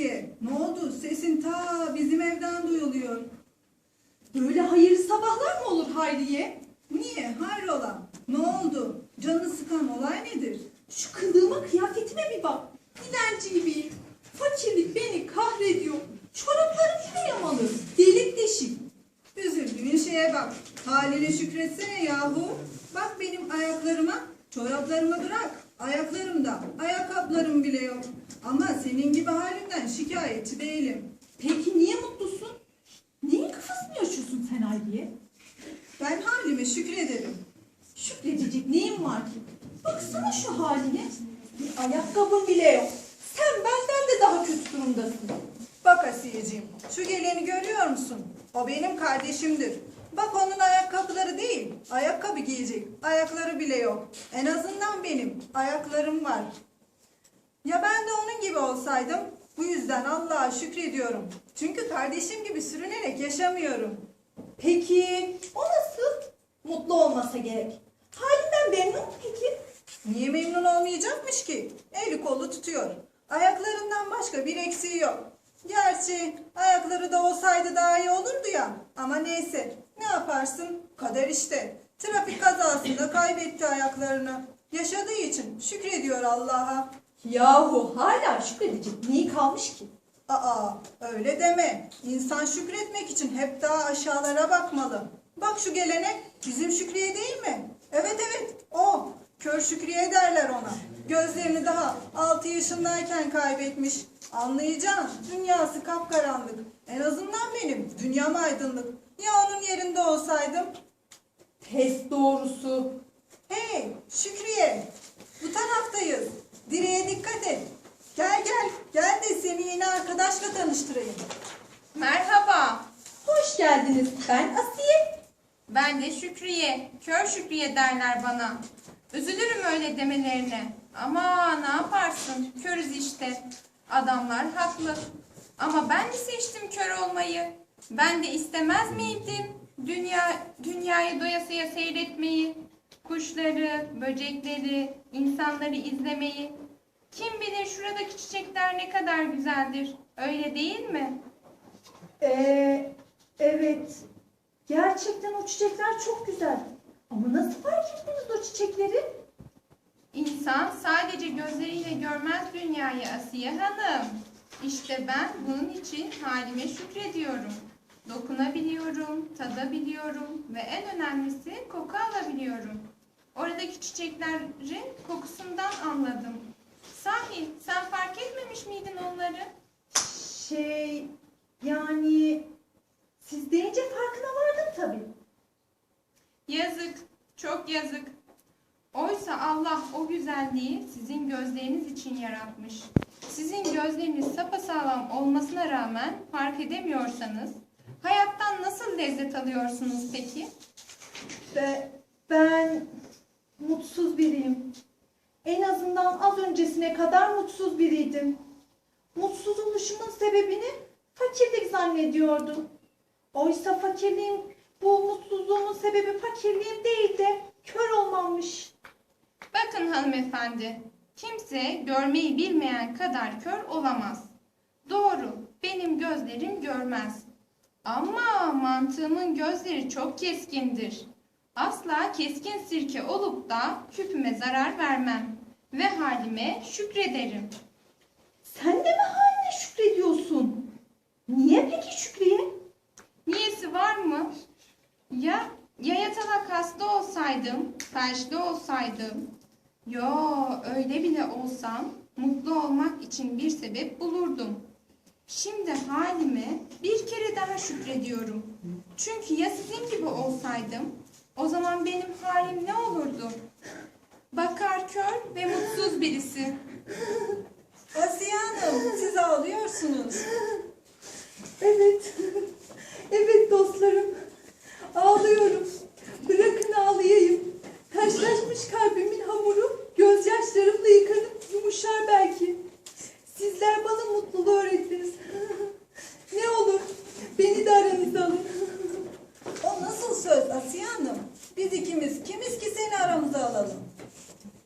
diye. Ne oldu? Sesin ta bizim evden duyuluyor. Böyle hayırlı sabahlar mı olur Hayriye? Niye? Hayrola? Ne oldu? Canını sıkan olay nedir? Şu kılığıma kıyafetime bir bak. Dilenci gibiyim. Fakirlik beni kahrediyor. Çoraplarım bile yamalı. Delik deşik. Üzüldüğün şeye bak. Haline şükretsene yahu. Bak benim ayaklarıma, çoraplarıma bırak. Ayaklarımda ayakkabılarım bile yok. Ama senin gibi halimden şikayetçi değilim. Peki niye mutlusun? Neyin kafasını yaşıyorsun sen Hayriye? Ben halime şükrederim. Şükredecek neyin var ki? Baksana şu haline. Bir ayakkabın bile yok. Sen benden de daha kötü durumdasın. Bak Asiyeciğim, şu geleni görüyor musun? O benim kardeşimdir. Bak onun ayakkabıları değil, ayakkabı giyecek. Ayakları bile yok. En azından benim ayaklarım var. Ya ben de onun gibi olsaydım, bu yüzden Allah'a şükrediyorum. Çünkü kardeşim gibi sürünerek yaşamıyorum. Peki o nasıl? Mutlu olmasa gerek. Halinden memnun peki? Niye memnun olmayacakmış ki? Eli kolu tutuyor. Ayaklarından başka bir eksiği yok. Gerçi ayakları da olsaydı daha iyi olurdu ya. Ama neyse ne yaparsın? Kader işte. Trafik kazasında kaybetti ayaklarını. Yaşadığı için şükrediyor Allah'a. Yahu hala şükredecek neyi kalmış ki? Aa öyle deme. İnsan şükretmek için hep daha aşağılara bakmalı. Bak şu gelene bizim Şükriye değil mi? Evet evet o. Kör Şükriye derler ona. Gözlerini daha 6 yaşındayken kaybetmiş. Anlayacaksın dünyası kapkaranlık. En azından benim dünyam aydınlık. Ya onun yerinde olsaydım? Pes doğrusu. Hey Şükriye bu taraftayız. Direğe dikkat et. Gel gel gel de seni yeni arkadaşla tanıştırayım. Merhaba, Hoş geldiniz. Ben Asiye. ben de Şükriye. Kör Şükriye derler bana. Üzülürüm öyle demelerine. Ama ne yaparsın, körüz işte. Adamlar haklı. Ama ben mi seçtim kör olmayı? Ben de istemez miydim dünya dünyayı doyasıya seyretmeyi? Kuşları, böcekleri, insanları izlemeyi. Kim bilir şuradaki çiçekler ne kadar güzeldir. Öyle değil mi? Ee, evet. Gerçekten o çiçekler çok güzel. Ama nasıl fark ettiniz o çiçekleri? İnsan sadece gözleriyle görmez dünyayı Asiye Hanım. İşte ben bunun için halime şükrediyorum. Dokunabiliyorum, tadabiliyorum ve en önemlisi koku alabiliyorum. Oradaki çiçeklerin kokusundan anladım. Sahi sen fark etmemiş miydin onları? Şey, yani siz deyince farkına vardım tabii. Yazık, çok yazık. Oysa Allah o güzelliği sizin gözleriniz için yaratmış. Sizin gözleriniz sapasağlam olmasına rağmen fark edemiyorsanız hayattan nasıl lezzet alıyorsunuz peki? Ve ben mutsuz biriyim. En azından az öncesine kadar mutsuz biriydim. Mutsuz oluşumun sebebini fakirlik zannediyordum. Oysa fakirliğim, bu mutsuzluğumun sebebi fakirliğim değil de kör olmammış. Bakın hanımefendi, kimse görmeyi bilmeyen kadar kör olamaz. Doğru, benim gözlerim görmez. Ama mantığımın gözleri çok keskindir. Asla keskin sirke olup da küpüme zarar vermem ve halime şükrederim. Sen de mi haline şükrediyorsun? Niye peki Şükriye? Niyesi var mı? Ya ya yatalak hasta olsaydım, felçli olsaydım? Yo öyle bile olsam mutlu olmak için bir sebep bulurdum. Şimdi halime bir kere daha şükrediyorum. Çünkü ya sizin gibi olsaydım o zaman benim halim ne olurdu? Bakar kör ve mutsuz birisi. Asiye Hanım siz ağlıyorsunuz. Evet. Evet dostlarım. Ağlıyorum. Bırakın ağlayayım. Taşlaşmış kalbimin hamuru gözyaşlarımla yıkanıp yumuşar belki. Sizler bana mutluluğu öğrettiniz. Ne olur beni de aranıza alın. O nasıl söz Asiye Hanım? Biz ikimiz kimiz ki seni aramıza alalım?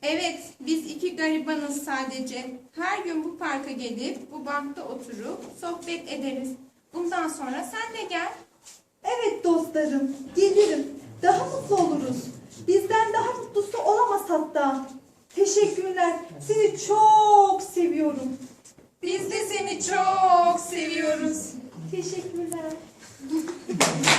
Evet, biz iki garibanız sadece. Her gün bu parka gelip bu bankta oturup sohbet ederiz. Bundan sonra sen de gel. Evet dostlarım, gelirim. Daha mutlu oluruz. Bizden daha mutlusu olamaz hatta. Teşekkürler. Seni çok seviyorum. Biz de seni çok seviyoruz. Teşekkürler.